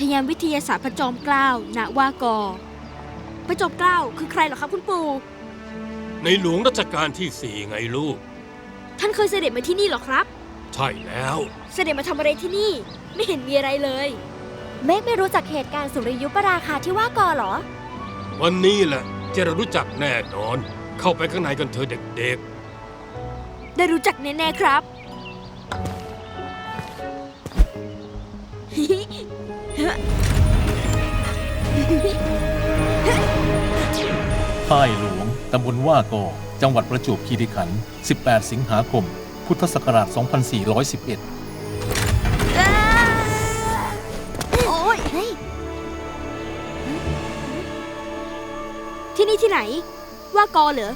ทยานวิทยาศาสตร์พระจอมเกล้าณวากอพระจอมเกล้าคือใครเหรอครับคุณปู่ ในหลวงรัชกาลที่สี่ไงลูก ท่านเคยเสด็จมาที่นี่เหรอครับ ใช่แล้ว เสด็จมาทำอะไรที่นี่ ไม่เห็นมีอะไรเลย เมฆไม่รู้จักเหตุการณ์สุริยุปราคาที่ว่ากอเหรอ วันนี้แหละจะได้รู้จักแน่นอน เข้าไปข้างในกันเถอะเด็กได้รู้จักแน่ๆครับ ค่ายหลวง ตำบลว่ากอจังหวัดประจวบคีรีขันธ์ 18 สิงหาคม พุทธศักราช 2411 โอ้ยเฮ้ยที่นี่ที่ไหน ว่ากอเหรอ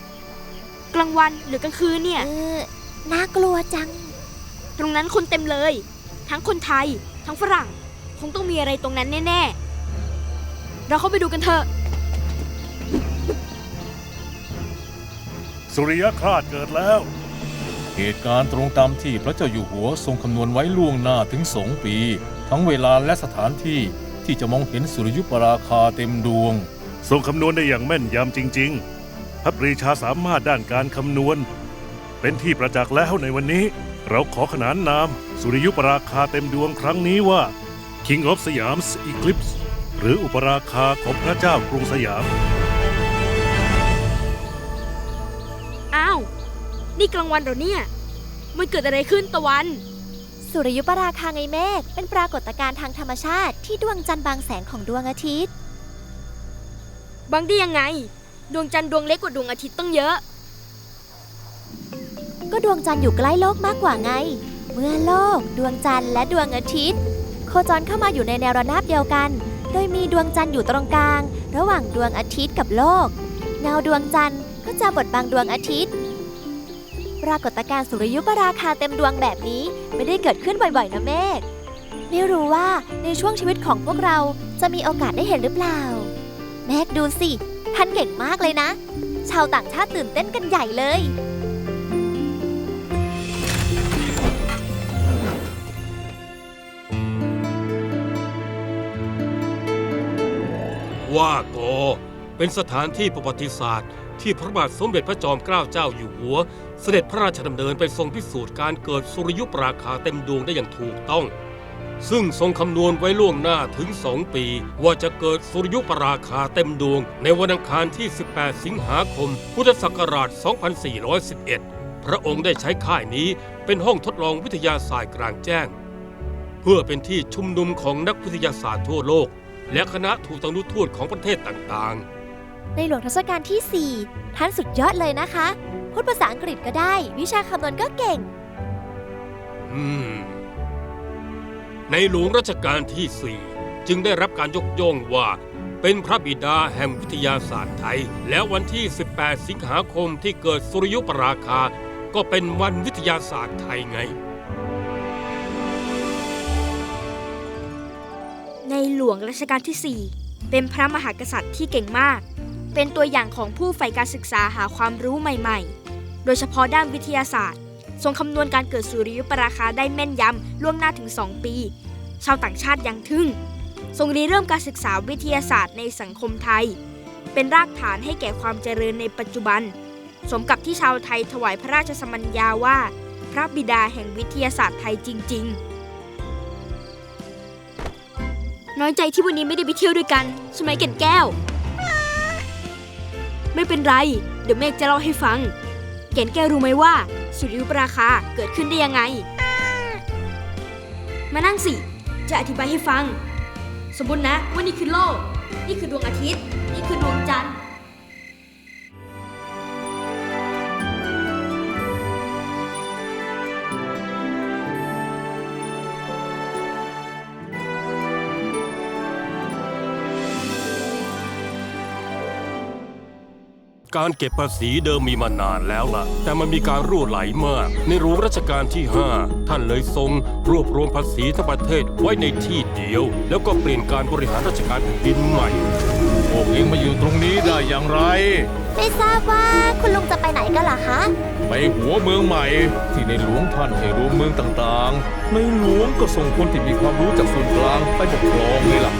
กลางวันหรือกลางคืนเนี่ย เออน่ากลัวจัง ตรงนั้นคนเต็มเลย ทั้งคนไทย ทั้งฝรั่ง คงต้องมีอะไรตรงนั้นแน่ๆ เราเข้าไปดูกันเถอะ สุริยคราชเกิดแล้ว เหตุการณ์ตรงตามที่พระเจ้าอยู่หัวทรงคำนวณไว้ล่วงหน้าถึงสองปี ทั้งเวลาและสถานที่ที่จะมองเห็นสุริยุปราคาเต็มดวง ทรงคำนวณได้อย่างแม่นยำจริง ๆ พระปรีชาสามารถด้านการคำนวณ เป็นที่ประจักษ์แล้วในวันนี้ เราขอขนานนาม สุริยุปราคาเต็มดวงครั้งนี้ว่า King of Siam's Eclipse หรืออุปราคาของพระเจ้ากรุงสยาม อ้าว นี่กลางวันเหรอเนี่ย มันเกิดอะไรขึ้นตะวัน สุริยุปราคาไงเมฆเป็นปรากฏการณ์ทางธรรมชาติที่ดวงจันทร์บางแสงของดวงอาทิตย์บางได้ยังไง ดวงจันทร์ดวงเล็กกว่าดวงอาทิตย์ต้องเยอะ ก็ดวงจันทร์อยู่ใกล้โลกมากกว่าไง เมื่อโลก ดวงจันทร์และดวงอาทิตย์ โคจรเข้ามาอยู่ในแนวระนาบเดียวกัน โดยมีดวงจันทร์อยู่ตรงกลาง ระหว่างดวงอาทิตย์กับโลก เงาดวงจันทร์ก็จะบดบังดวงอาทิตย์ ปรากฏการณ์สุริยุปราคาเต็มดวงแบบนี้ไม่ได้เกิดขึ้นบ่อยๆนะเมฆไม่รู้ว่าในช่วงชีวิตของพวกเราจะมีโอกาสได้เห็นหรือเปล่าเมฆดูสิ ท่านเก่งมากเลยนะ ชาวต่างชาติตื่นเต้นกันใหญ่เลย ว่าโกเป็นสถานที่ประวัติศาสตร์ ที่พระบาทสมเด็จพระจอมเกล้าเจ้าอยู่หัว เสด็จพระราชดำเนินไปทรงพิสูจน์การเกิดสุริยุปราคาเต็มดวงได้อย่างถูกต้อง ซึ่งทรงคำนวณไว้ล่วงหน้าถึง2ปี ว่าจะเกิดสุริยุปราคาเต็มดวง ในวันอังคารที่ 18 สิงหาคม พุทธศักราช 2411 พระองค์ได้ใช้ค่ายนี้เป็นห้องทดลองวิทยาศาสตร์กลางแจ้ง เพื่อเป็นที่ชุมนุมของนักวิทยาศาสตร์ทั่วโลก และคณะถูกตังนุทูตของประเทศต่างๆในหลวงทศกาลที่ 4 ท่านสุดยอดเลยนะคะ พูดภาษาอังกฤษก็ได้ วิชาคำนวณก็เก่งอืมในหลวงรัชกาลที่ 4 จึงได้รับการยกย่องว่า เป็นพระบิดาแห่งวิทยาศาสตร์ไทย แล้ววันที่ 18 สิงหาคมที่เกิดสุริยุปราคา ก็เป็นวันวิทยาศาสตร์ไทยไง ในหลวงรัชกาลที่ 4 เป็นพระมหากษัตริย์ที่เก่งมาก เป็นตัวอย่างของผู้ใฝ่การศึกษาหาความรู้ใหม่ๆ โดยเฉพาะด้านวิทยาศาสตร์ ทรงคำนวณการเกิดสุริยุปราคาได้แม่นยำล่วงหน้าถึง 2 ปี ชาวต่างชาติยังทึ่ง ทรงริเริ่มการศึกษาวิทยาศาสตร์ในสังคมไทย เป็นรากฐานให้แก่ความเจริญในปัจจุบัน สมกับที่ชาวไทยถวายพระราชสมัญญาว่า พระบิดาแห่งวิทยาศาสตร์ไทยจริง ๆ น้อยใจที่วันนี้ไม่ได้ไปเที่ยวด้วยกันใช่ไหมแก่นแก้ว ไม่เป็นไร เดี๋ยวเมฆจะเล่าให้ฟังแก่นแก้วรู้ไหมว่า สุริยุปราคาเกิดขึ้นได้ยังไง มานั่งสิ จะอธิบายให้ฟัง สมมตินะว่านี่คือโลก นี่คือดวงอาทิตย์ นี่คือดวงจันทร์ การเก็บภาษีเดิมมีมานานแล้วล่ะ แต่มันมีการรั่วไหลมาก ในหลวงรัชกาลที่ 5 ท่านเลยทรง รวบรวมภาษีทั้งประเทศไว้ในที่เดียว แล้วก็เปลี่ยนการบริหารราชการแผ่นดินใหม่พวกเองมาอยู่ตรงนี้ได้อย่างไร ไม่ทราบว่าคุณลุงจะไปไหนกันล่ะคะ ไปหัวเมืองใหม่ ที่ในหลวงท่านให้รวมเมืองต่างๆ ในหลวงก็ส่งคนที่มีความรู้จากส่วนกลางไปปกครองเลยล่ะ